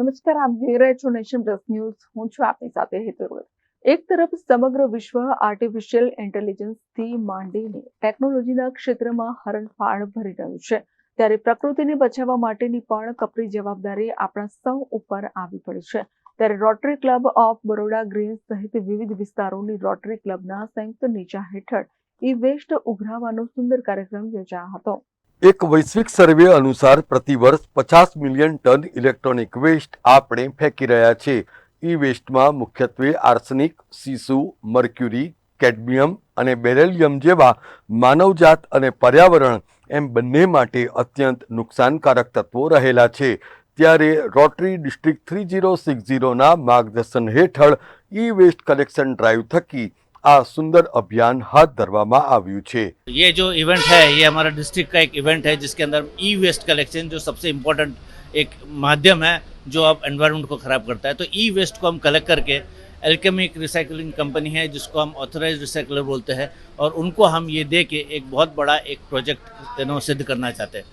નમસ્કાર, આપ જોઈ રહ્યા છો નેશન પ્લસ ન્યૂઝ. હું છું આપની સાથે હેતલ એક તરફ સમગ્ર વિશ્વ આર્ટિફિશિયલ ઇન્ટેલિજન્સથી માંડીને ટેકનોલોજીના ક્ષેત્રમાં હરણફાળ ભરી રહ્યું છે, ત્યારે પ્રકૃતિને બચાવવા માટેની પણ કપરી જવાબદારી આપણા સૌ ઉપર આવી પડી છે. ત્યારે rotary club of Baroda green સહિત વિવિધ વિસ્તારોની રોટરી ક્લબના સંયુક્ત નીચા હેઠળ ઈ વેસ્ટ ઉઘરાવવાનો સુંદર કાર્યક્રમ યોજાયો હતો. એક વૈશ્વિક સર્વે અનુસાર પ્રતિવર્ષ પચાસ મિલિયન ટન ઇલેક્ટ્રોનિક વેસ્ટ આપણે ફેંકી રહ્યા છે. ઈ વેસ્ટમાં મુખ્યત્વે આર્સનિક, સીસુ, મર્ક્યુરી, કેડમિયમ અને બેરેલિયમ જેવા માનવજાત અને પર્યાવરણ એમ બંને માટે અત્યંત નુકસાનકારક તત્વો રહેલા છે. ત્યારે rotary district three zero six ઝીરોના માર્ગદર્શન હેઠળ ઈ વેસ્ટ કલેક્શન ડ્રાઈવ થકી આ સુંદર અભિયાન હાથ ધરવામાં આવ્યું છે ये जो इवेंट है ये हमारा डिस्ट्रिक्ट का एक इवेंट है जिसके अंदर ई वेस्ट कलेक्शन जो सबसे इम्पोर्टेंट एक माध्यम है जो अब एनवायरनमेंट को ख़राब करता है तो ई वेस्ट को हम कलेक्ट करके एल्केमी एक रिसाइकलिंग कंपनी है जिसको हम ऑथराइज रिसाइकलर बोलते हैं और उनको हम ये दे के एक बहुत बड़ा एक प्रोजेक्ट यू नो सिद्ध करना चाहते हैं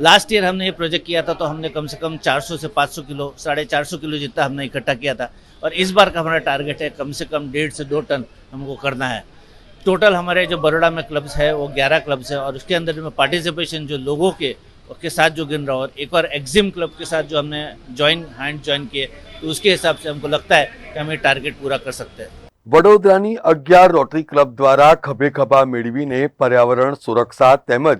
लास्ट ईयर हमने ये प्रोजेक्ट किया था तो हमने कम से कम 400 से 500 किलो, साढ़े चार किलो जितना हमने इकट्ठा किया था। और इस बार का हमारा टारगेट है कम से कम डेढ़ से दो टन हमको करना है। टोटल हमारे जो बड़ोड़ा में क्लब्स है, वो ग्यारह क्लब्स है और उसके अंदर में पार्टिसिपेशन जो लोगों के के साथ जो गिन रहा और एक और एग्जिम क्लब के साथ जो हमने ज्वाइन हैंड ज्वाइन किए तो उसके हिसाब से हमको लगता है कि हम ये टारगेट पूरा कर सकते हैं। વડોદરાની અગિયાર રોટરી ક્લબ દ્વારા ખભે ખભા મેળવીને પર્યાવરણ, સુરક્ષા તેમજ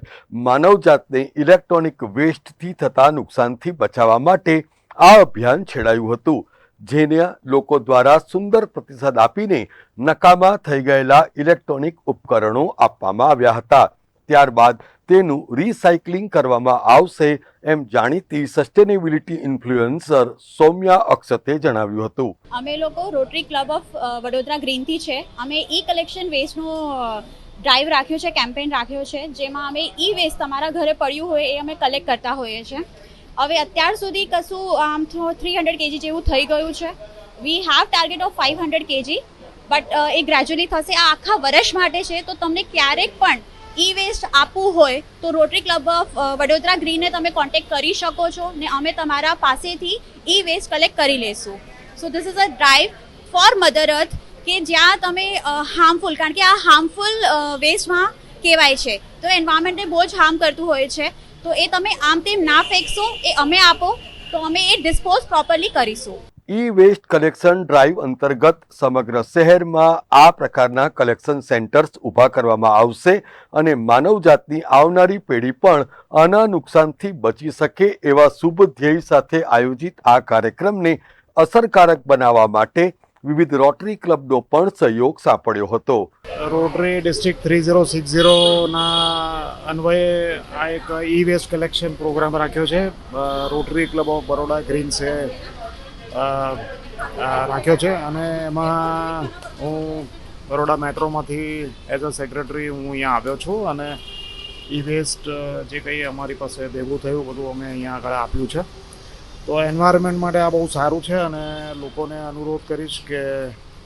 માનવજાતને ઇલેક્ટ્રોનિક વેસ્ટથી થતા નુકસાનથી બચાવવા માટે આ અભિયાન છેડાયું હતું, જેને લોકો દ્વારા સુંદર પ્રતિસાદ આપીને નકામા થઈ ગયેલા ઇલેક્ટ્રોનિક ઉપકરણો આપવામાં આવ્યા હતા. ત્યારબાદ તેનું રિસાયકલિંગ કરવામાં આવશે એમ જાણીતી સસ્ટેનેબિલિટી ઇન્ફ્લુએન્સર સૌમ્યા અક્ષતે જણાવ્યું હતું. અમે લોકો રોટરી ક્લબ ઓફ વડોદરા ગ્રીનથી છે. અમે ઈ કલેક્શન વેસ્ટનો ડ્રાઈવ રાખ્યો છે કેમ્પેન રાખ્યો છે, જેમાં અમે ઈ વેસ્ટ તમારા ઘરે પડ્યું હોય એ અમે કલેક્ટ કરતા હોઈએ છીએ. હવે અત્યાર સુધી કશું, આમ થ્રી હંડ્રેડ કેજી જેવું થઈ ગયું છે. We have target of five hundred KG but a gradually થશે. આ આખા વર્ષ માટે છે, તો તમને ક્યારેક પણ ઈ વેસ્ટ આપવું હોય તો રોટરી ક્લબ ઓફ વડોદરા ગ્રીનને તમે કોન્ટેક્ટ કરી શકો છો ને અમે તમારા પાસેથી ઈ વેસ્ટ કલેક્ટ કરી લેશું. So this is a drive for mother earth કે જ્યાં તમે હાર્મફુલ કારણ કે આ હાર્મફુલ વેસ્ટમાં કહેવાય છે. તો એન્વાયરમેન્ટને બહુ જ હાર્મ કરતું હોય છે. તો એ તમે આમ તેમ ના ફેંકશો, એ અમે આપો, તો અમે એ ડિસ્પોઝ પ્રોપરલી કરીશું. ઈ વેસ્ટ કલેક્શન ડ્રાઈવ અંતર્ગત સમગ્ર શહેરમાં આ પ્રકારના કલેક્શન સેન્ટર્સ ઊભા કરવામાં આવશે અને માનવજાતની આવનારી પેઢી પણ આના નુકસાનથી બચી શકે એવા શુભ ધ્યેય સાથે આયોજિત આ કાર્યક્રમને અસરકારક બનાવવા માટે વિવિધ રોટરી ક્લબનો પણ સહયોગ સાંપડ્યો હતો. Rotary district three zero six ઝીરોના અન્વયે આ એક ઈ વેસ્ટ કલેક્શન પ્રોગ્રામ રાખ્યો છે. Rotary club of Baroda green uh, રાખ્યો છે અને એમાં હું બરોડા મેટ્રોમાંથી એઝ અ સેક્રેટરી હું અહીંયા આવ્યો છું અને ઈ વેસ્ટ જે કંઈ અમારી પાસે ભેગું થયું બધું અમે અહીંયા આગળ આપ્યું છે. તો એન્વાયરમેન્ટ માટે આ બહુ સારું છે અને લોકોને અનુરોધ કરીશ કે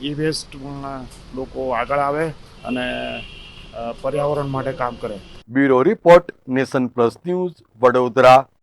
ઈ વેસ્ટ લોકો આગળ આવે અને પર્યાવરણ માટે કામ કરે. Bureau report nation plus news Vadodara.